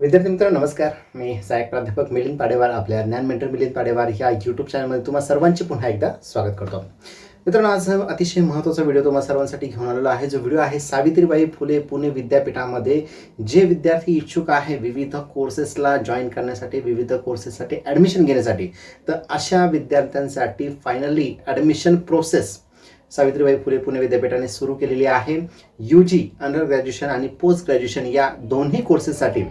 विद्यार्थी मित्र नमस्कार. मी सहाय्यक प्राध्यापक मिलिंद पाडेवार आपल्या ज्ञान मेंटर मिलिंद पाडेवार ह्या यूट्यूब चॅनलमध्ये तुम्हा सर्वांचे पुन्हा एकदा स्वागत करतो. मित्रांनो आज अतिशय महत्त्वाचा व्हिडिओ तुम्हा सर्वांसाठी घेऊन आलेलो आहे. जो व्हिडिओ आहे सावित्रीबाई फुले पुणे विद्यापीठामध्ये जे विद्यार्थी इच्छुक आहे विविध कोर्सेसला जॉईन करण्यासाठी विविध कोर्सेससाठी ॲडमिशन घेण्यासाठी. तर अशा विद्यार्थ्यांसाठी finally admission process Savitribai Phule Pune विद्यापीठाने सुरू केलेली आहे यू जी अंडर ग्रॅज्युएशन आणि पोस्ट ग्रॅज्युएशन या दोन्ही कोर्सेससाठी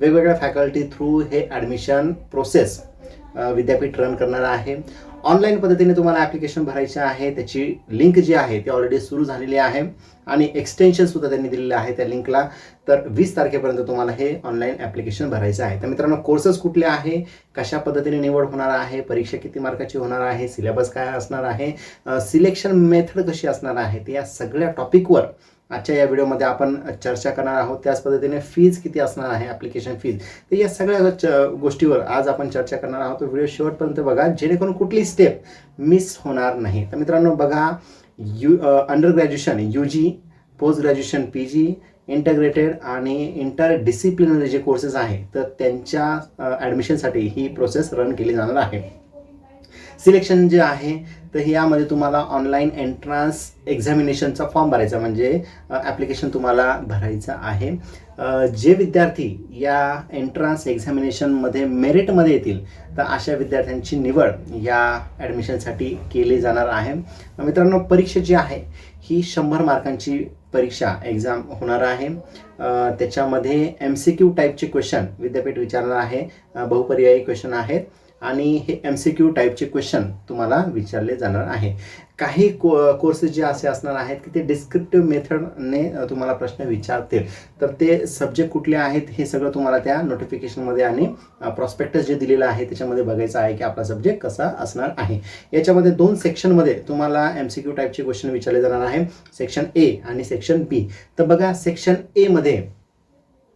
वेगवेगळ्या फॅकल्टी थ्रू हे ॲडमिशन प्रोसेस विद्यापीठ रन करणार आहे. ऑनलाईन पद्धतीने तुम्हाला ॲप्लिकेशन भरायचे आहे. त्याची लिंक जी आहे ती ऑलरेडी सुरू झालेली आहे. आणि एक्सटेन्शनसुद्धा त्यांनी दिलेलं आहे त्या लिंकला तर वीस तारखेपर्यंत तुम्हाला हे ऑनलाईन ॲप्लिकेशन भरायचं आहे. तर मित्रांनो कोर्सेस कुठले आहे? कशा पद्धतीने निवड होणार आहे? परीक्षा किती मार्काची होणार आहे? सिलेबस काय असणार आहे? सिलेक्शन मेथड कशी असणार आहे? तर या सगळ्या टॉपिकवर आजच्या या व्हिडिओमध्ये आपण चर्चा करणार आहोत. त्याच पद्धतीने फीज किती असणार आहे ॲप्लिकेशन फीज तर या सगळ्या च- गोष्टीवर आज आपण चर्चा करणार आहोत. व्हिडिओ शेवटपर्यंत बघा जेणेकरून कुठली स्टेप मिस होणार नाही. तर मित्रांनो बघा U under graduation U G post graduation P G integrated आणि इंटर डिसिप्लिनरी जे कोर्सेस आहे तर त्यांच्या ॲडमिशनसाठी ही प्रोसेस रन केली जाणार आहे. सिलेक्शन जे आहे तर यामध्ये तुम्हाला ऑनलाईन एंट्रन्स एक्झामिनेशनचा फॉर्म भरायचा म्हणजे ॲप्लिकेशन तुम्हाला भरायचं आहे. जे विद्यार्थी या एंट्रन्स एक्झामिनेशनमध्ये मेरिटमध्ये येतील तर अशा विद्यार्थ्यांची निवड या ॲडमिशनसाठी केली जाणार आहे. मित्रांनो परीक्षा जी आहे ही शंभर मार्कांची परीक्षा एक्झाम होणार आहे. त्याच्यामध्ये एम सी क्यू टाईपचे क्वेश्चन विद्यापीठ विचारणार आहे. बहुपर्यायी क्वेश्चन आहेत. आणि हे एम सी क्यू टाईपचे क्वेश्चन तुम्हाला विचारले जाणार आहे. काही को कोर्सेस जे असे असणार आहेत की ते डिस्क्रिप्टिव्ह मेथडने तुम्हाला प्रश्न विचारतील. तर ते सब्जेक्ट कुठले आहेत हे सगळं तुम्हाला त्या नोटिफिकेशनमध्ये आणि प्रॉस्पेक्टस जे दिलेलं आहे त्याच्यामध्ये बघायचं आहे की आपला सब्जेक्ट कसा असणार आहे. याच्यामध्ये दोन सेक्शनमध्ये तुम्हाला एम सी क्यू टाईपचे क्वेश्चन विचारले जाणार आहे. सेक्शन ए आणि सेक्शन बी तर बघा सेक्शन एमध्ये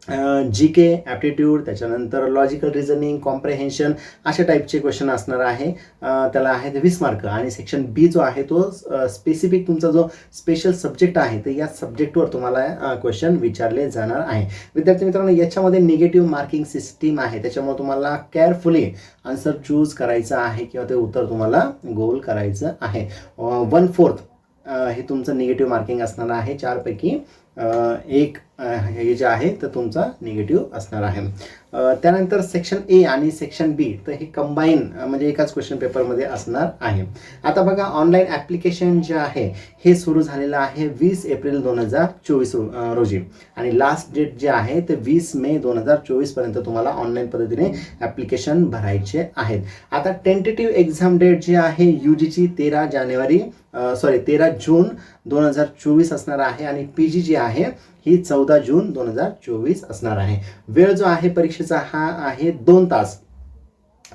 जी के ॲप्टिट्यूड त्याच्यानंतर लॉजिकल रिझनिंग कॉम्प्रेहेन्शन अशा टाईपचे क्वेश्चन असणार आहे. त्याला आहे वीस मार्क आणि सेक्शन बी जो आहे तो स्पेसिफिक तुमचा जो स्पेशल सब्जेक्ट आहे तर या सब्जेक्टवर तुम्हाला क्वेश्चन विचारले जाणार आहे. विद्यार्थी मित्रांनो याच्यामध्ये निगेटिव्ह मार्किंग सिस्टीम आहे. त्याच्यामुळे तुम्हाला केअरफुली आन्सर चूज करायचं आहे किंवा ते उत्तर तुम्हाला गोल करायचं आहे. वन फोर्थ हे तुमचं निगेटिव्ह मार्किंग असणार आहे. चारपैकी एक हे जे आहे तर तुमचा निगेटिव्ह असणार आहे. त्यानंतर सेक्शन ए आणि सेक्शन बी तर हे कंबाईन म्हणजे एकाच क्वेश्चन पेपरमध्ये असणार आहे. आता बघा ऑनलाईन ॲप्लिकेशन जे आहे हे सुरू झालेलं आहे वीस एप्रिल दोन हजार चोवीस रोजी. आणि लास्ट डेट जे आहे ते वीस मे दोन हजार चोवीसपर्यंत तुम्हाला ऑनलाईन पद्धतीने ॲप्लिकेशन भरायचे आहेत. आता टेंटेटिव्ह एक्झाम डेट जी आहे यू जीची तेरा जानेवारी सॉरी तेरा जून दोन हजार चोवीस असणार आहे. आणि पी जी जी आहे ही चौदा जून दोन हजार चोवीस असणार आहे. वेळ जो आहे परीक्षेचा हा आहे दोन तास.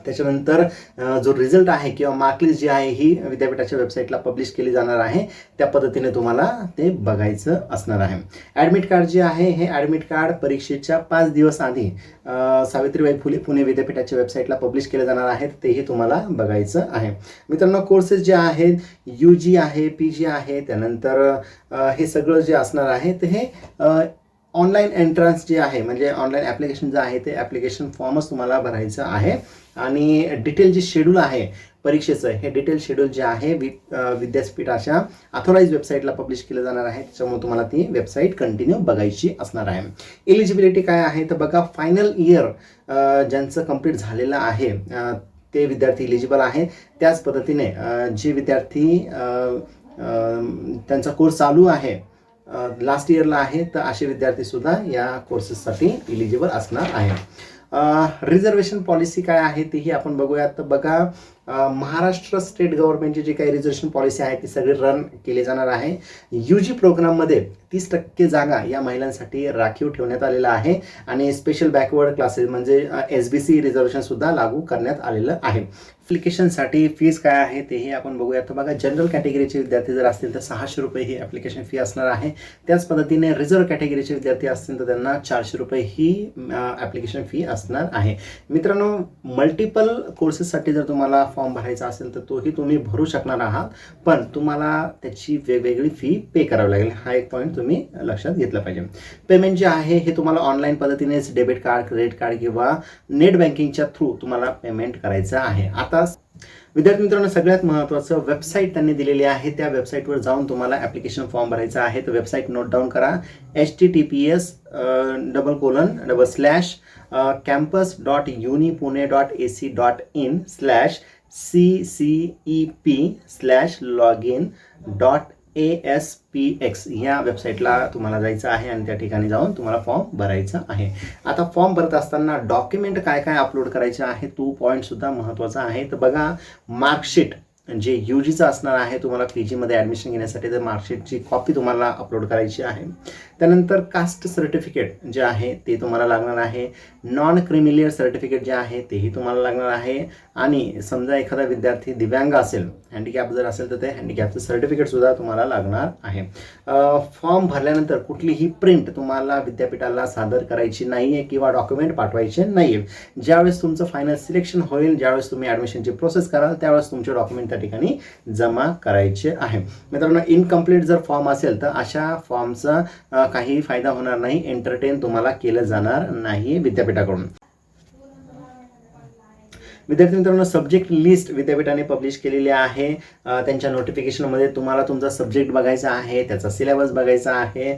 त्याच्यानंतर जो रिझल्ट आहे किंवा मार्कलिस्ट जी आहे ही विद्यापीठाच्या वेबसाईटला पब्लिश केली जाणार आहे. त्या पद्धतीने तुम्हाला ते बघायचं असणार आहे. ॲडमिट कार्ड जे आहे हे ॲडमिट कार्ड परीक्षेच्या पाच दिवस आधी सावित्रीबाई फुले पुणे विद्यापीठाच्या वेबसाईटला पब्लिश केले जाणार आहेत तेही तुम्हाला बघायचं आहे. मित्रांनो कोर्सेस जे आहेत यू जी आहे पी जी आहे त्यानंतर हे सगळं जे असणार आहे ते हे ऑनलाईन एंट्रन्स जे आहे म्हणजे ऑनलाईन ॲप्लिकेशन जे आहे ते ॲप्लिकेशन फॉर्मच तुम्हाला भरायचं आहे. आणि डिटेल जे शेड्यूल आहे परीक्षेचं हे डिटेल शेड्यूल जे आहे वि विद्यापीठाच्या अथॉराईज वेबसाईटला पब्लिश केलं जाणार आहे. त्याच्यामुळे तुम्हाला ती वेबसाईट कंटिन्यू बघायची असणार आहे. एलिजिबिलिटी काय आहे? तर बघा फायनल इयर ज्यांचं कंप्लीट झालेलं आहे ते विद्यार्थी इलिजिबल आहे. त्याच पद्धतीने जे विद्यार्थी त्यांचा कोर्स चालू आहे लास्ट इयरला आहे तर असे विद्यार्थी सुद्धा या कोर्सेससाठी इलिजिबल असणार आहे रिझर्वेशन पॉलिसी काय आहे तीही आपण बघूयात. तर बघा महाराष्ट्र स्टेट गव्हर्नमेंटची जी काही रिझर्वेशन पॉलिसी आहे ती सगळी रन केली जाणार आहे. यू जी प्रोग्राममध्ये तीस टक्के जागा या महिलांसाठी राखीव ठेवण्यात आलेला आहे आणि स्पेशल बॅकवर्ड क्लासेस म्हणजे एस बी सी रिझर्वेशनसुद्धा लागू करण्यात आलेलं आहे. ॲप्लिकेशनसाठी फीज काय आहे तेही आपण बघूया. तर बघा जनरल कॅटेगरीचे विद्यार्थी जर असतील तर सहाशे रुपये ही ॲप्लिकेशन फी असणार आहे. त्याच पद्धतीने रिझर्व कॅटेगरीचे विद्यार्थी असतील तर त्यांना चारशे रुपये ही ॲप्लिकेशन फी असणार आहे. मित्रांनो मल्टिपल कोर्सेससाठी जर तुम्हाला फॉर्म भरायचा असेल तर तोही तुम्ही भरू शकणार आहात. पण तुम्हाला त्याची वेगवेगळी फी पे करावी लागेल. हा एक पॉईंट तुम्ही लक्षात घेतला पाहिजे. पेमेंट जे आहे हे तुम्हाला ऑनलाईन पद्धतीनेच डेबिट कार्ड क्रेडिट कार्ड किंवा नेट बँकिंगच्या थ्रू तुम्हाला पेमेंट करायचं आहे. आता विद्यार्थी मित्रांनो सगळ्यात महत्त्वाचं वेबसाईट त्यांनी दिलेली आहे. त्या वेबसाईटवर जाऊन तुम्हाला ॲप्लिकेशन फॉर्म भरायचा आहे. तर वेबसाईट नोट डाऊन करा. H T T P S double colon double slash campus dot uni Pune dot A C dot in slash C C E P slash log in dot A S P X ह्या वेबसाईटला तुम्हाला जायचं आहे आणि त्या ठिकाणी जाऊन तुम्हाला फॉर्म भरायचा आहे. आता फॉर्म भरत असताना डॉक्युमेंट काय काय अपलोड करायचे आहे? तो पॉईंटसुद्धा महत्त्वाचा आहे. तर बघा मार्कशीट जे यू जीचं असणार आहे तुम्हाला पी जीमध्ये ॲडमिशन घेण्यासाठी तर मार्कशीटची कॉपी तुम्हाला अपलोड करायची आहे. त्यानंतर कास्ट सर्टिफिकेट जे आहे ते तुम्हाला लागणार आहे. नॉन क्रिमिलियर सर्टिफिकेट जे आहे तेही तुम्हाला लागणार आहे. आणि समजा एखादा विद्यार्थी दिव्यांग असेल हँडिकॅप जर असेल तर ते हँडिकॅपचं सर्टिफिकेटसुद्धा तुम्हाला लागणार आहे. फॉर्म भरल्यानंतर कुठलीही प्रिंट तुम्हाला विद्यापीठाला सादर करायची नाही आहे किंवा डॉक्युमेंट पाठवायचे नाही आहे ज्यावेळेस तुमचं फायनल सिलेक्शन होईल ज्यावेळेस तुम्ही ॲडमिशनची प्रोसेस कराल त्यावेळेस तुमचे डॉक्युमेंट त्या ठिकाणी जमा करायचे आहे. मित्रांनो इनकम्प्लीट जर फॉर्म असेल तर अशा फॉर्मचा काही फायदा होणार नाही. एंटरटेन तुम्हाला केलं जाणार नाही विद्यापीठाकडून. विद्यार्थी मित्रांनो सब्जेक्ट लिस्ट विद्यापीठाने पब्लिश केलेली आहे. त्यांच्या नोटिफिकेशनमध्ये तुम्हाला तुमचा सब्जेक्ट बघायचा आहे त्याचा सिलेबस बघायचा आहे.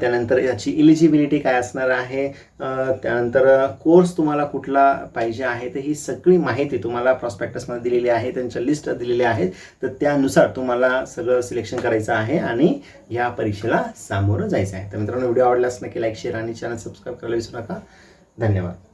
त्यानंतर याची इलिजिबिलिटी काय असणार आहे? त्यानंतर कोर्स तुम्हाला कुठला पाहिजे आहे तर ही सगळी माहिती तुम्हाला प्रॉस्पेक्टसमध्ये दिलेली आहे त्यांच्या लिस्ट दिलेल्या आहेत तर त्यानुसार तुम्हाला सगळं सिलेक्शन करायचं आहे आणि या परीक्षेला सामोरं जायचं आहे. तर मित्रांनो व्हिडिओ आवडल्यास नक्की लाईक शेअर आणि चॅनल सबस्क्राईब करायला विसरू नका. धन्यवाद.